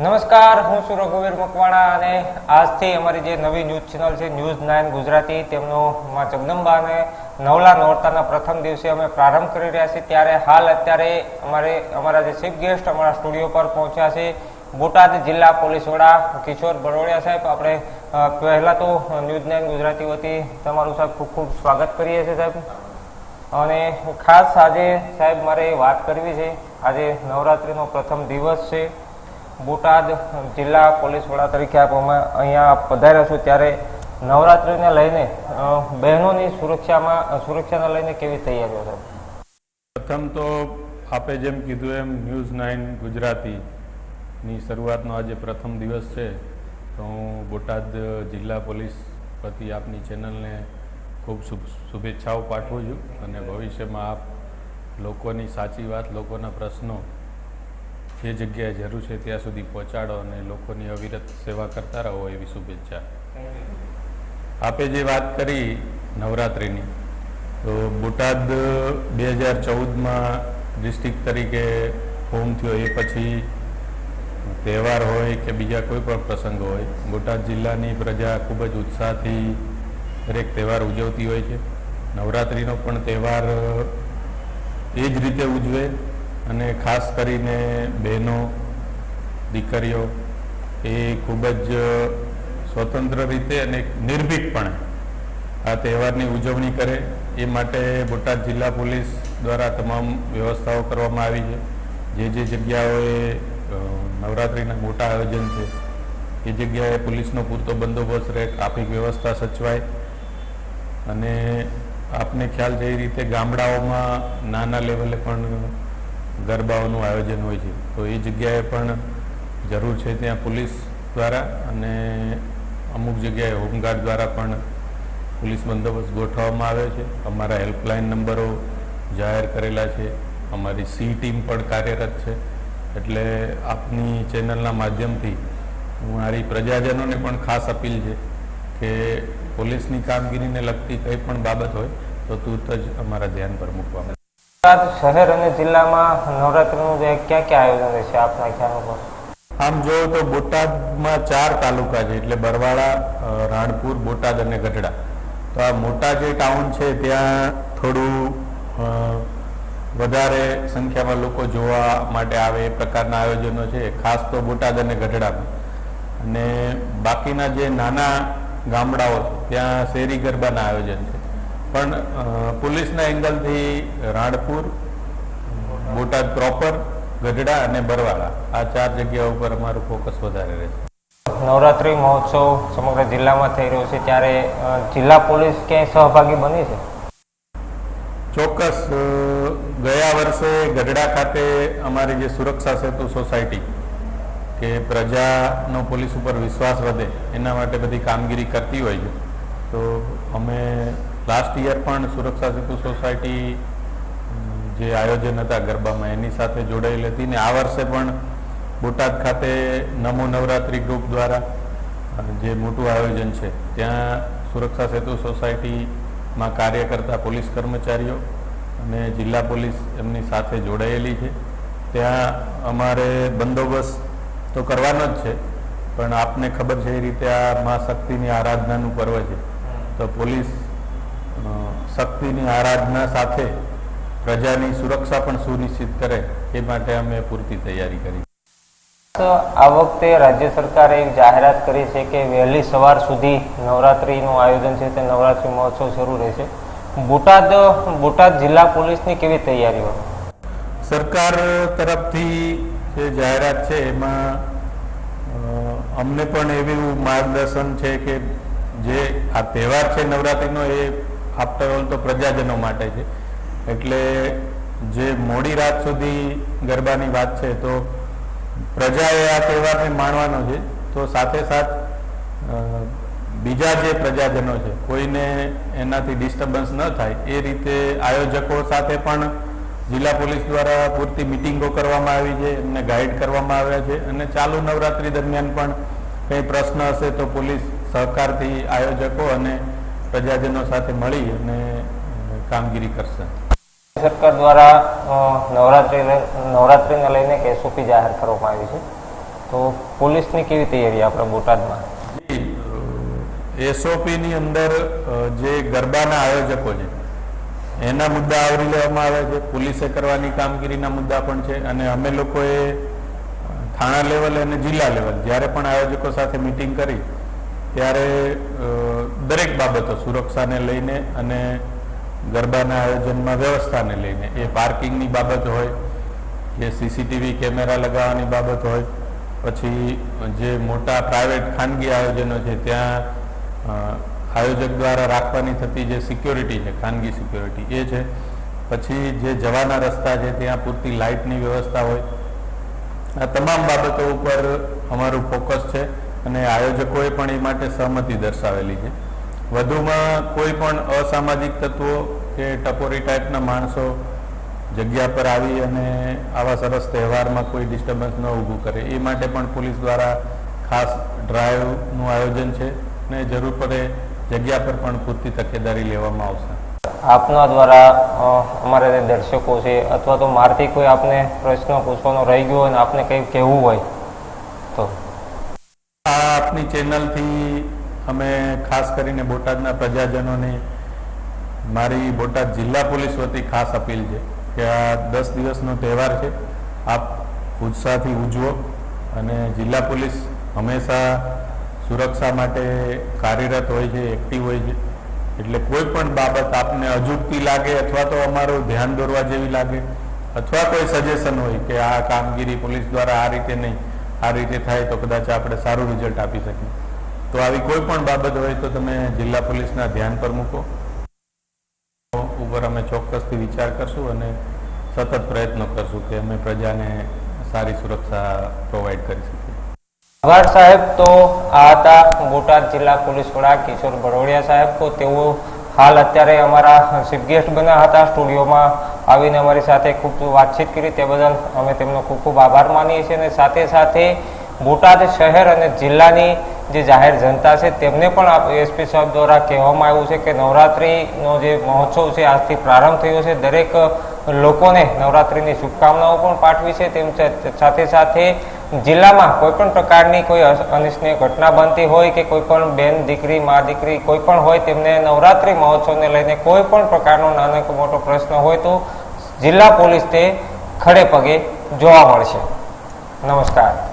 નમસ્કાર, હું છું રઘુવીર મકવાણા અને આજથી અમારી જે નવી ન્યૂઝ ચેનલ છે, ન્યૂઝ નાઇન ગુજરાતી, તેમનો માં જગદંબા અને નવલા નોરતાના પ્રથમ દિવસે અમે પ્રારંભ કરી રહ્યા છીએ. ત્યારે હાલ અત્યારે અમારે, અમારા જે ચીફ ગેસ્ટ અમારા સ્ટુડિયો પર પહોંચ્યા છે. બોટાદ જિલ્લા પોલીસ વડા કિશોર બરોડિયા સાહેબ, આપણે પહેલાં તો ન્યૂઝ નાઇન ગુજરાતી વતી તમારું સાહેબ ખૂબ ખૂબ સ્વાગત કરીએ છીએ સાહેબ. અને ખાસ આજે સાહેબ મારે વાત કરવી છે. આજે નવરાત્રિનો પ્રથમ દિવસ છે. બોટાદ જિલ્લા પોલીસ વડા તરીકે આપ અમે અહીંયા પધાર્યા છો. ત્યારે નવરાત્રિને લઈને બહેનોની સુરક્ષામાં સુરક્ષાને લઈને કેવી તૈયારીઓ છે? પ્રથમ તો આપે જેમ કીધું એમ ન્યૂઝ નાઇન ગુજરાતીની શરૂઆતનો આજે પ્રથમ દિવસ છે. તો હું બોટાદ જિલ્લા પોલીસ પ્રતિ આપની ચેનલને ખૂબ શુભ, શુભેચ્છાઓ પાઠવું છું. અને ભવિષ્યમાં આપ લોકોની સાચી વાત, લોકોના પ્રશ્નો જે જગ્યાએ જરૂર છે ત્યાં સુધી પહોંચાડો અને લોકોની અવિરત સેવા કરતા રહો એવી શુભેચ્છા. આપે જે વાત કરી નવરાત્રિની, તો બોટાદ બે હજાર ચૌદમાં ડિસ્ટ્રિક્ટ તરીકે ફોર્મ થયો, એ પછી તહેવાર હોય કે બીજા કોઈ પણ પ્રસંગ હોય, બોટાદ જિલ્લાની પ્રજા ખૂબ જ ઉત્સાહથી દરેક તહેવાર ઉજવતી હોય છે. નવરાત્રિનો પણ તહેવાર એ જ રીતે ઉજવે. અને ખાસ કરીને બહેનો, દીકરીઓ, એ ખૂબ જ સ્વતંત્ર રીતે અને નિર્ભીકપણે આ તહેવારની ઉજવણી કરે. એ માટે બોટાદ જિલ્લા પોલીસ દ્વારા તમામ વ્યવસ્થાઓ કરવામાં આવી છે. જે જે જગ્યાઓએ નવરાત્રિના મોટા આયોજન છે, એ જગ્યાએ પોલીસનો પૂરતો બંદોબસ્ત રહે, ટ્રાફિક વ્યવસ્થા સચવાય. અને આપને ખ્યાલ છે રીતે ગામડાઓમાં નાના લેવલે પણ ગરબાઓનું આયોજન હોય છે. તો એ જગ્યાએ પણ જરૂર છે ત્યાં પોલીસ દ્વારા અને અમુક જગ્યાએ હોમગાર્ડ દ્વારા પણ પોલીસ બંદોબસ્ત ગોઠવવામાં આવે છે. અમારા હેલ્પલાઇન નંબરો જાહેર કરેલા છે. અમારી સી ટીમ પણ કાર્યરત છે. એટલે આપની ચેનલના માધ્યમથી મારી પ્રજાજનોને પણ ખાસ અપીલ છે કે પોલીસની કામગીરીને લગતી કંઈ પણ બાબત હોય તો તુરત જ અમારા ધ્યાન પર મૂકવામાં બોટાદ શહેર અને જિલ્લામાં નવરાત્રિનું ક્યાં ક્યાં આયોજન રહેશે આપના આમ જો તો બોટાદમાં ચાર તાલુકા છે, એટલે બરવાળા રાણપુર, બોટાદ અને ગઢડા. તો આ મોટા જે ટાઉન છે, ત્યાં થોડું વધારે સંખ્યામાં લોકો જોવા માટે આવે એ પ્રકારના આયોજનો છે, ખાસ તો બોટાદ અને ગઢડામાં. અને બાકીના જે નાના ગામડાઓ ત્યાં શેરી ગરબાના આયોજન છે. પણ પોલીસના એંગલથી રાણપુર બોટાદ પ્રોપર ગઢડા અને બરવાળા આ ચાર જગ્યા ઉપર અમારું ફોકસ વધારે રહે છે. નવરાત્રિ મહોત્સવ સમગ્ર જિલ્લામાં થઈ રહ્યો છે ત્યારે જિલ્લા પોલીસ ક્યાંય સહભાગી બની છે? ચોક્કસ ગયા વર્ષે ગઢડા ખાતે અમારી જે સુરક્ષા સેતુ સોસાયટી કે પ્રજાનો પોલીસ ઉપર વિશ્વાસ વધે એના માટે બધી કામગીરી કરતી હોય છે. તો અમે લાસ્ટ યર પણ સુરક્ષા સેતુ સોસાયટી જે આયોજન હતા ગરબામાં, એની સાથે જોડાયેલી હતી ને આ વર્ષે પણ બોટાદ ખાતે નમો નવરાત્રિ ગ્રુપ દ્વારા જે મોટું આયોજન છે, ત્યાં સુરક્ષા સેતુ સોસાયટીમાં કાર્ય કરતા પોલીસ કર્મચારીઓ અને જિલ્લા પોલીસ એમની સાથે જોડાયેલી છે. ત્યાં અમારે બંદોબસ્ત તો કરવાનો જ છે, પણ આપને ખબર છે એ રીતે આ મા શક્તિની આરાધનાનું પર્વ છે. તો પોલીસ શક્તિની આરાધના સાથે પ્રજાની સુરક્ષા પણ સુનિશ્ચિત કરે એ માટે અમે પૂરતી તૈયારી કરી. આ વખતે રાજ્ય સરકારે એક જાહેરાત કરી છે કે વહેલી સવાર સુધી નવરાત્રિનું આયોજન છે તે નવરાત્રિ મહોત્સવ શરૂ રહેશે. બોટાદ બોટાદ જિલ્લા પોલીસની કેવી તૈયારીઓ? સરકાર તરફથી જે જાહેરાત છે એમાં અમને પણ એવું માર્ગદર્શન છે કે જે આ તહેવાર છે નવરાત્રિનો એ આફ્ટર ઓલ તો પ્રજાજનો માટે છે. એટલે જે મોડી રાત સુધી ગરબાની વાત છે, તો પ્રજાએ આ તહેવારને માણવાનો છે. તો સાથે સાથ બીજા જે પ્રજાજનો છે, કોઈને એનાથી ડિસ્ટર્બન્સ ન થાય, એ રીતે આયોજકો સાથે પણ જિલ્લા પોલીસ દ્વારા પૂરતી મિટિંગો કરવામાં આવી છે, એમને ગાઈડ કરવામાં આવ્યા છે. અને ચાલુ નવરાત્રી દરમિયાન પણ કંઈ પ્રશ્ન હશે તો પોલીસ સહકારથી આયોજકો અને પ્રજાજનો સાથે મળી અને કામગીરી કરશે. સરકાર દ્વારા નવરાત્રિ નવરાત્રિને લઈને એક એસઓપી જાહેર કરવામાં આવી છે. તો પોલીસની કેવી તૈયારી આપણા બોટાદમાં? એસઓપીની અંદર જે ગરબાના આયોજકો છે એના મુદ્દા આવરી લેવામાં આવે છે. પોલીસે કરવાની કામગીરીના મુદ્દા પણ છે. અને અમે લોકોએ થાણા લેવલ અને જિલ્લા લેવલ જ્યારે પણ આયોજકો સાથે મિટિંગ કરી ત્યારે દરેક બાબતો સુરક્ષાને લઈને અને ગરબાના આયોજનમાં વ્યવસ્થાને લઈને. એ પાર્કિંગની બાબત હોય, કે સીસીટીવી કેમેરા લગાવવાની બાબત હોય, પછી જે મોટા પ્રાઇવેટ ખાનગી આયોજનો છે, ત્યાં આયોજક દ્વારા રાખવાની થતી જે સિક્યોરિટી છે, ખાનગી સિક્યોરિટી, એ છે. પછી જે જવાના રસ્તા છે, ત્યાં પૂરતી લાઇટની વ્યવસ્થા હોય. આ તમામ બાબતો ઉપર અમારું ફોકસ છે. અને આયોજકોએ પણ એ માટે સહમતિ દર્શાવેલી છે. વધુમાં કોઈ પણ અસામાજિક તત્વો કે ટપોરી ટાઈપના માણસો જગ્યા પર આવી અને આવા સરસ તહેવારમાં કોઈ ડિસ્ટર્બન્સ ન ઊભું કરે, એ માટે પણ પોલીસ દ્વારા ખાસ ડ્રાઈવનું આયોજન છે અને જરૂર પડે જગ્યા પર પણ પૂરતી તકેદારી લેવામાં આવશે. આપના દ્વારા અમારે જે દર્શકો છે, અથવા તો મારથી કોઈ આપને પ્રશ્ન પૂછવાનો રહી ગયો હોય અને આપને કંઈ કહેવું હોય તો. આ આપની ચેનલથી અમે ખાસ કરીને બોટાદના પ્રજાજનોને મારી બોટાદ જિલ્લા પોલીસ વતી ખાસ અપીલ છે કે આ દસ દિવસનો તહેવાર છે. આપ ઉત્સાહથી ઉજવો અને જિલ્લા પોલીસ હંમેશા સુરક્ષા માટે કાર્યરત હોય છે, એક્ટિવ હોય છે. એટલે કોઈ પણ બાબત આપને અજુગતી લાગે અથવા તો અમારું ધ્યાન દોરવા જેવી લાગે અથવા કોઈ સજેશન હોય કે આ કામગીરી પોલીસ દ્વારા આ રીતે નહીં. આ રીતે થાય તો કદાચ આપણે સારું રિઝલ્ટ આપી શકીએ. તો આવી કોઈ પણ બાબત હોય તો તમે જિલ્લા પોલીસના ધ્યાન પર મૂકો. ઉપર અમે ચોક્કસથી વિચાર કરશું અને સતત પ્રયત્નો કરશું કે અમે પ્રજાને સારી સુરક્ષા પ્રોવાઈડ કરી શકીએ. આભાર સાહેબ તો આ હતા બોટાદ જિલ્લા પોલીસ વડા કિશોર બરોડિયા સાહેબ. તો તેઓ હાલ અત્યારે અમારા ચીફ ગેસ્ટ બન્યા હતા સ્ટુડિયોમાં. આવીને અમારી સાથે ખૂબ વાતચીત કરી તે બદલ અમે તેમનો ખૂબ ખૂબ આભાર માનીએ છીએ અને સાથે સાથે બોટાદ શહેર અને જિલ્લાની જે જાહેર જનતા છે તેમને પણ એસપી સાહેબ દ્વારા કહેવામાં આવ્યું છે કે નવરાત્રિનો જે મહોત્સવ છે આજથી પ્રારંભ થયો છે. દરેક લોકોને નવરાત્રિની શુભકામનાઓ પણ પાઠવી છે. તેમ સાથે સાથે જિલ્લામાં કોઈ પણ પ્રકારની કોઈ અનિચ્છનીય ઘટના બનતી હોય કે કોઈ પણ બેન દીકરી, મા દીકરી કોઈ પણ હોય, તેમને નવરાત્રિ મહોત્સવને લઈને કોઈ પણ પ્રકારનો નાનો કે મોટો પ્રશ્ન હોય તો જિલ્લા પોલીસ તે ખડે પગે જોવા મળશે. નમસ્કાર.